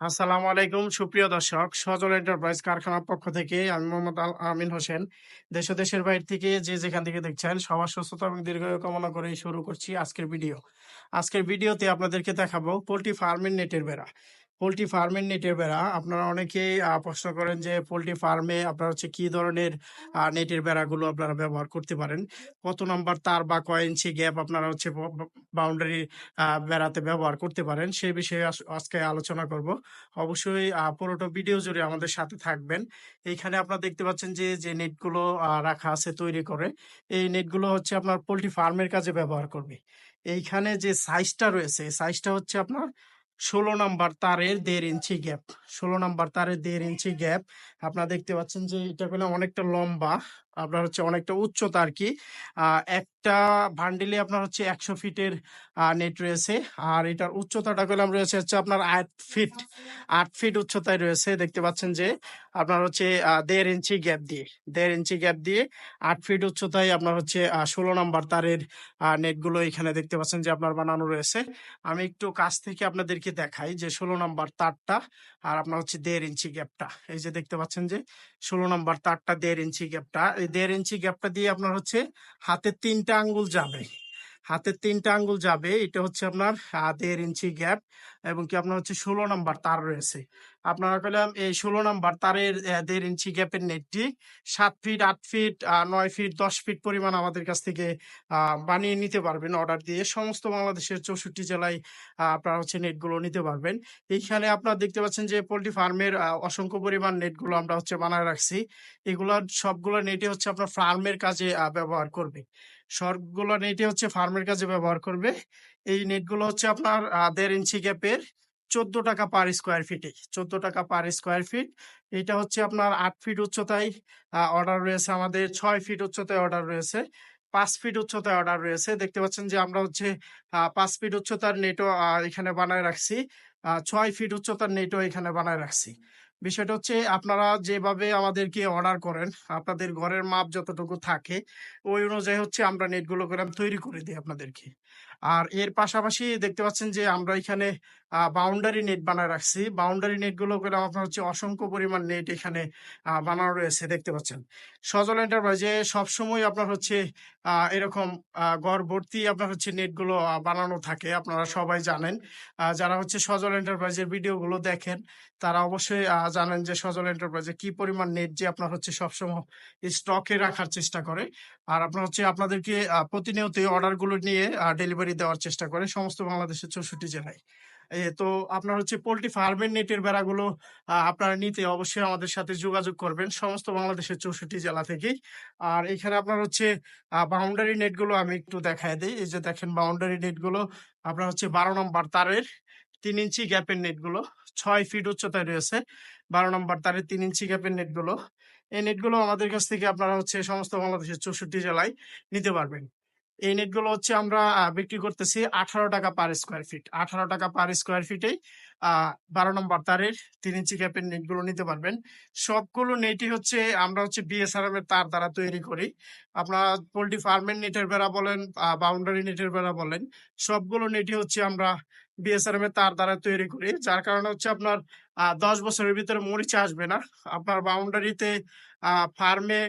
আসসালামু আলাইকুম, সুপ্রিয় দর্শক। সজল এন্টারপ্রাইজ কারখানার পক্ষ থেকে আমি মোহাম্মদ আল আমিন হোসেন। দেশ দেশের বাইরে থেকে যে যেখান থেকে দেখছেন, সবার সুস্থতা এবং দীর্ঘায়ু কামনা করে শুরু করছি আজকের ভিডিও। আজকের ভিডিওতে আপনাদেরকে দেখাবো পোলট্রি ফার্মের নেটের বেড়া। পোলট্রি ফার্মের নেটের বেড়া। আপনারা অনেকেই প্রশ্ন করেন যে পোলট্রি ফার্মে আপনারা হচ্ছে কি ধরনের নেটের বেড়াগুলো আপনারা ব্যবহার করতে পারেন? কত নাম্বার তার বা কয় ইঞ্চি গ্যাপ আপনারা হচ্ছে বাউন্ডারি বেড়াতে ব্যবহার করতে পারেন? সেই বিষয়ে আজকে আলোচনা করব। অবশ্যই পুরোটা ভিডিও জুড়ে আমাদের সাথে থাকবেন। এইখানে আপনারা দেখতে পাচ্ছেন যে যে নেটগুলো রাখা আছে তৈরি করে, এই নেটগুলো হচ্ছে আপনার পোলট্রি ফার্মের কাজে ব্যবহার করবে। এইখানে যে সাইজটা রয়েছে সাইজটা হচ্ছে আপনার ষোলো নাম্বার তারের দেড় ইঞ্চি গ্যাপ ষোলো নাম্বার তারের দেড় ইঞ্চি গ্যাপ আপনারা দেখতে পাচ্ছেন যে এটা করলে অনেকটা লম্বা। আপনার হচ্ছে অনেকটা উচ্চতা আর কি একটা ভান্ডিলে আপনার হচ্ছে একশো ফিটের নেট রয়েছে। আর এটার উচ্চতাটা করলাম রয়েছে হচ্ছে আপনার আট ফিট আট ফিট উচ্চতায় রয়েছে। দেখতে পাচ্ছেন যে আপনার হচ্ছে দেড় ইঞ্চি গ্যাপ দিয়ে, দেড় ইঞ্চি গ্যাপ দিয়ে আট ফিট উচ্চতায় আপনার হচ্ছে ষোলো নাম্বার তারের নেটগুলো এখানে দেখতে পাচ্ছেন যে আপনার বানানো রয়েছে। আমি একটু কাছ থেকে আপনাদেরকে দেখাই যে ষোলো নাম্বার তারটা আর আপনার হচ্ছে দেড় ইঞ্চি গ্যাপটা এই যে দেখতে পাচ্ছেন যে ষোলো নাম্বার তারটা দেড় ইঞ্চি গ্যাপটা দেড় ইঞ্চি গ্যাপটা দিয়ে আপনার হচ্ছে হাতে তিনটা আঙ্গুল যাবে। হাতের তিনটা আঙ্গুল যাবে, এটা হচ্ছে আপনার দেড় ইঞ্চি গ্যাপ এবং কি আপনার হচ্ছে ষোলো নাম্বার তার রয়েছে। আপনারা কইলাম এই ষোলো নাম্বার তারের দেড় ইঞ্চি গ্যাপের নেটটি সাত ফিট, আট ফিট নয় ফিট, দশ ফিট পরিমাণ আমাদের কাছ থেকে বানিয়ে নিতে পারবেন। অর্ডার দিয়ে সমস্ত বাংলাদেশের চৌষট্টি জেলায় আপনারা হচ্ছে নেটগুলো নিতে পারবেন। এইখানে আপনারা দেখতে পাচ্ছেন যে পোলট্রি ফার্মের অসংখ্য পরিমাণ নেটগুলো আমরা হচ্ছে বানায় রাখছি। এগুলা সবগুলো নেটে হচ্ছে আপনার ফার্মের কাজে ব্যবহার করবে। সবগুলো নেটে হচ্ছে ফার্মের কাজে ব্যবহার করবে। এই নেটগুলো হচ্ছে আপনার দেড় ইঞ্চি গ্যাপের চোদ্দ টাকা পার স্কোয়ার ফিটে চোদ্দ টাকা পার স্কোয়ার ফিট এটা হচ্ছে আপনার আট ফিট উচ্চতায় অর্ডার রয়েছে আমাদের, ছয় ফিট উচ্চতায় অর্ডার রয়েছে। পাঁচ ফিট উচ্চতায় অর্ডার রয়েছে। দেখতে পাচ্ছেন যে আমরা হচ্ছে পাঁচ ফিট উচ্চতার নেটও এখানে বানায় রাখছি। ছয় ফিট উচ্চতার নেটও এখানে বানায় রাখছি। বিষয়টা হচ্ছে আপনারা যেভাবে আমাদেরকে অর্ডার করেন, আপনাদের ঘরের মাপ যতটুকু থাকে, ওই অনুযায়ী হচ্ছে আমরা নেটগুলো করে তৈরি করে দিই আপনাদেরকে। আর এর পাশাপাশি দেখতে পাচ্ছেন যে আমরা এখানে বাউন্ডারি নেট বানায় রাখছি। বাউন্ডারি নেটগুলো করে আপনার হচ্ছে অসংখ্য পরিমাণ নেট এখানে বানানো রয়েছে দেখতে পাচ্ছেন। সজল এন্টারপ্রাইজে সবসময় আপনার হচ্ছে এরকম ঘর ভর্তি আপনার হচ্ছে নেটগুলো বানানো থাকে আপনারা সবাই জানেন। যারা হচ্ছে সজল এন্টারপ্রাইজের ভিডিও গুলো দেখেন তারা অবশ্যই জানেন যে সজল এন্টারপ্রাইজে কি পরিমাণ নেট যে আপনার হচ্ছে সবসময় স্টকে রাখার চেষ্টা করে। আর আপনার হচ্ছে আপনাদেরকে আহ, প্রতিনিয়ত অর্ডারগুলো নিয়ে ডেলিভারি দেওয়ার চেষ্টা করে সমস্ত বাংলাদেশের চৌষট্টি জেলায়। তো আপনার হচ্ছে পোলট্রি ফার্মের নেটের বেড়াগুলো আপনারা নিতে অবশ্যই আমাদের সাথে যোগাযোগ করবেন সমস্ত বাংলাদেশের চৌষট্টি জেলা থেকেই। আর এখানে আপনার হচ্ছে বাউন্ডারি নেটগুলো আমি একটু দেখায় দিই। এই যে দেখেন বাউন্ডারি নেটগুলো আপনার হচ্ছে বারো নম্বর তারের তিন ইঞ্চি গ্যাপের নেটগুলো ছয় ফিট উচ্চতায় রয়েছে। বারো নম্বর তারের তিন ইঞ্চি গ্যাপের নেটগুলো এই নেটগুলো আমাদের কাছ থেকে আপনারা হচ্ছে সমস্ত বাংলাদেশের চৌষট্টি জেলায় নিতে পারবেন। এই নেটগুলো হচ্ছে আমরা বিক্রি করতেছি আঠারো টাকা পার স্কোয়ার ফিট আঠারো টাকা পার স্কোয়ার ফিটে বারো নম্বর তারের তিন ইঞ্চি ক্যাপের নেটগুলো নিতে পারবেন। সবগুলো নেটই হচ্ছে আমরা হচ্ছে বিএসআরএম এর তার দ্বারা তৈরি করি। আপনার পোল্ট্রি ফার্মের নেটের বেড়া বলেন বাউন্ডারি নেটের বেড়া বলেন, সবগুলো নেটই হচ্ছে আমরা বিএসআরএম এর তার দ্বারা তৈরি করি। যার কারণে হচ্ছে আপনার দশ বছরের ভিতরে মরিচা আসবে না। আপনার বাউন্ডারিতে ফার্মে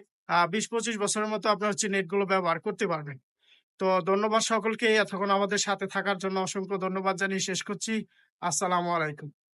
বিশ পঁচিশ বছরের মতো আপনার হচ্ছে নেটগুলো ব্যবহার করতে পারবেন। তো ধন্যবাদ সকলকে এতক্ষণ আমাদের সাথে থাকার জন্য অসংখ্য ধন্যবাদ জানিয়ে শেষ করছি। আসসালামু আলাইকুম।